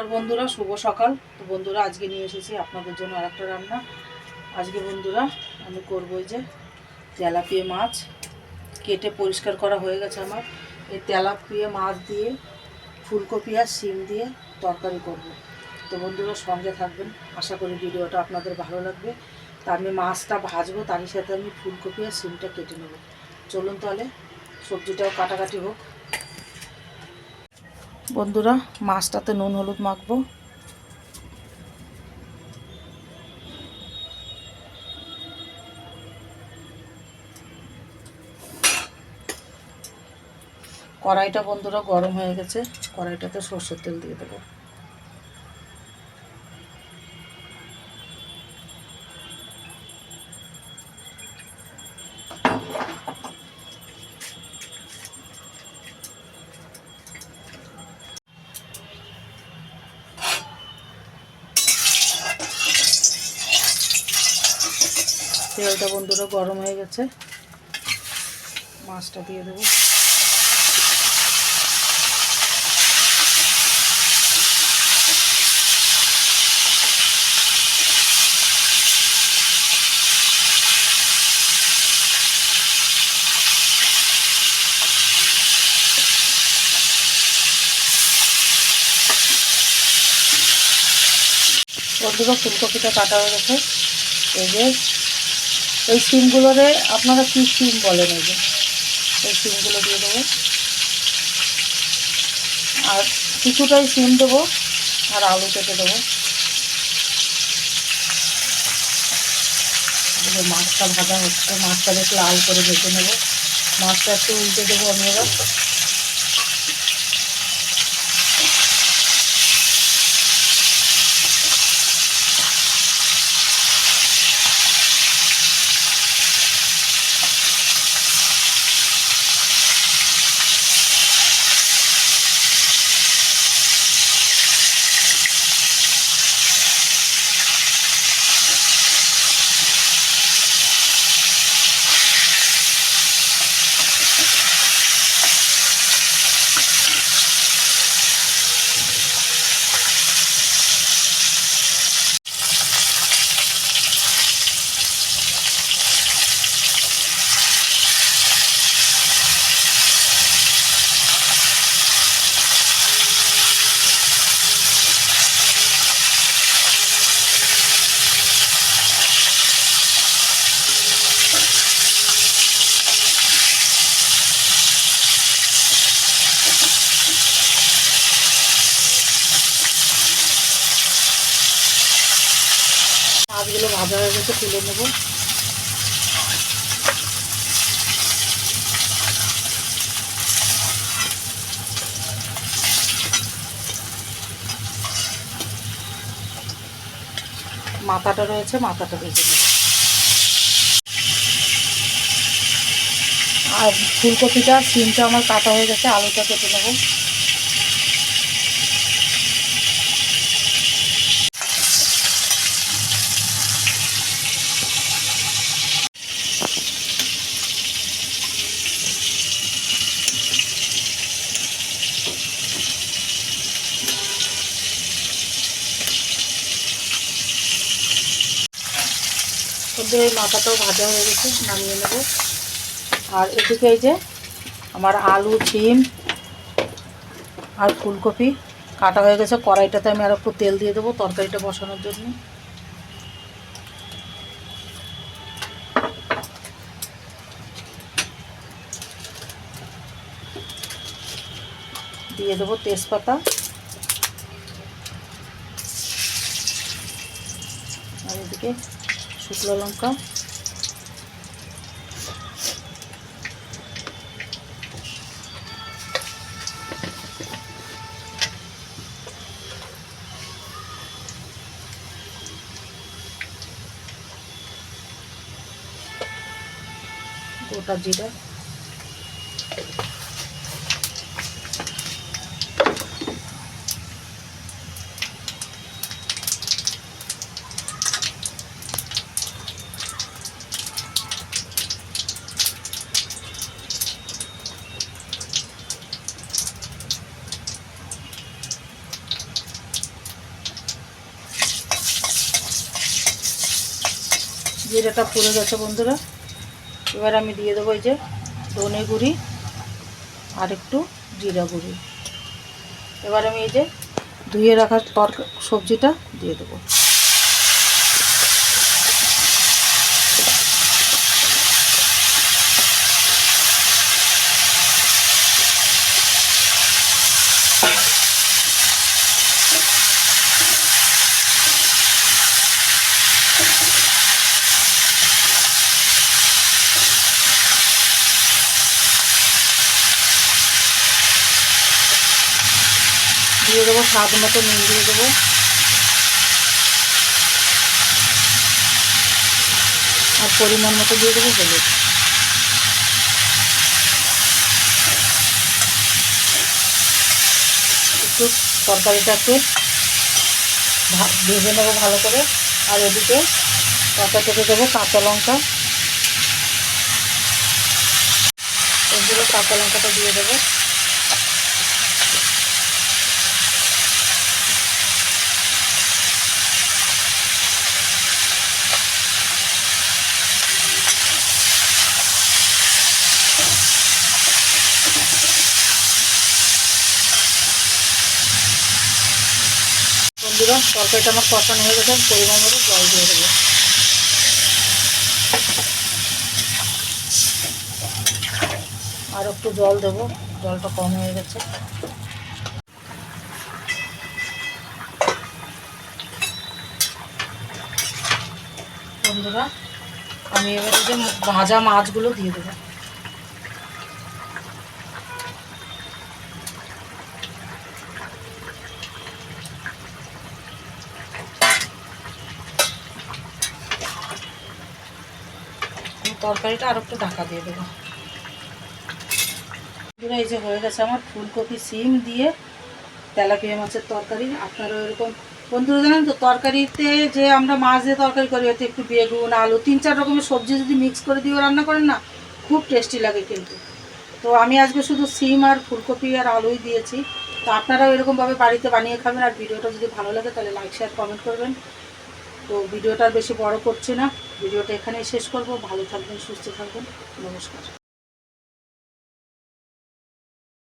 আর বন্ধুরা, শুভ সকাল। তো বন্ধুরা, আজকে নিয়ে এসেছি আপনাদের জন্য আরেকটা রান্না। আজকে বন্ধুরা, আমি করব যে তেলাপিয়া মাছ। কেটে পরিষ্কার করা হয়ে গেছে আমার। এই তেলাপিয়া মাছ দিয়ে, ফুলকপি আর শিম দিয়ে তরকারি করব। তো বন্ধুরা, সঙ্গে থাকবেন। আশা করি ভিডিওটা আপনাদের ভালো লাগবে। তা আমি মাছটা ভাজবো, তারই সাথে আমি ফুলকপি আর শিমটা কেটে নেব। চলুন তাহলে, সবজিটাও কাটাকাটি হোক। বন্ধুরা, মাছটাতে নুন, হলুদ মাখবো। কড়াইটা বন্ধুরা গরম হয়ে গেছে, কড়াইটাতে সর্ষের তেল দিয়ে দেবো। তেলটা বন্ধুরা গরম হয়ে গেছে। মাছটা দিয়ে দেবো। বন্ধুরা ফুলকপিটা কাটা হয়ে গেছে। এই যে এই সিমগুলোরে আপনারা কী সিম বলেন এই যে? এই সিমগুলো দিয়ে দেবো। আর কিছুটাই সিম দেবো আর আলু কেটে দেবো। মাছটা ভাজা হচ্ছে, মাছটা বেশ লাল করে ভেজে নেব। মাছটা একটু উল্টে দেবো আমি এবার মাছগুলো ভাজা হয়ে গেছে তুলে নেব। মাথাটা রয়েছে, মাথাটা ভেজে নেব। আর ফুলকপিটা, সিমটা আমার কাটা হয়ে গেছে, আলুটা কেটে নেব। ওদের মাথাটাও ভাজা হয়ে গেছে, নামিয়ে নেব। আর এদিকে এই যে আমার আলু শিম আর ফুলকপি কাটা হয়ে গেছে। কড়াইটাতে আমি আর একটু তেল দিয়ে দেবো তরকারিটা বসানোর জন্য। দিয়ে দেবো তেজপাতা। আর এদিকে শুকনো লঙ্কা। গোটা জিরা। জিরাটা ফুলে গেছে বন্ধুরা। এবার আমি দিয়ে দেবো এই যে ধনে গুঁড়ি আর একটু জিরা গুঁড়ি। এবার আমি এই যে ধুয়ে রাখার তরক সবজিটা দিয়ে দেবো। দিয়ে দেবো, স্বাদ মতো নুন দিয়ে দেবো। আর পরিমাণ মতো দিয়ে দেবো হলুদ। একটু তরকারিটা একটু ভা- ভেজে নেব ভালো করে। আর এদিকে তরকারিটাতে দেবো কাঁচা লঙ্কা। এগুলো কাঁচা লঙ্কাটা দিয়ে দেবো। বন্ধুরা তরকারিটা আমার কষানো হয়ে গেছে পরিমাণ মতো জল দিয়ে দেবো। আর একটু জল দেবো, জলটা কম হয়ে গেছে। বন্ধুরা, আমি এবার যে ভাজা মাছগুলো দিয়ে দেবো। তরকারিটা আর একটু ঢাকা দিয়ে দেবো। এই যে হয়ে গেছে আমার ফুলকপি সিম দিয়ে তেলাপিয়া মাছের তরকারি। আপনারা এরকম বন্ধুরা, জানেন তো, তরকারিতে যে আমরা মাছ দিয়ে তরকারি করি এতে একটু বেগুন, আলু, তিন চার রকমের সবজি যদি মিক্স করে দিয়েও রান্না করেন না, খুব টেস্টি লাগে কিন্তু। তো আমি আজকে শুধু সিম আর ফুলকপি আর আলুই দিয়েছি। তো আপনারাও এরকমভাবে বাড়িতে বানিয়ে খাবেন, আর ভিডিওটা যদি ভালো লাগে, তাহলে লাইক শেয়ার কমেন্ট করবেন। তো ভিডিওটা বেশি বড় করছি না। ভিডিওটা এখানেই শেষ করব। ভালো থাকবেন সুস্থ থাকবেন। নমস্কার।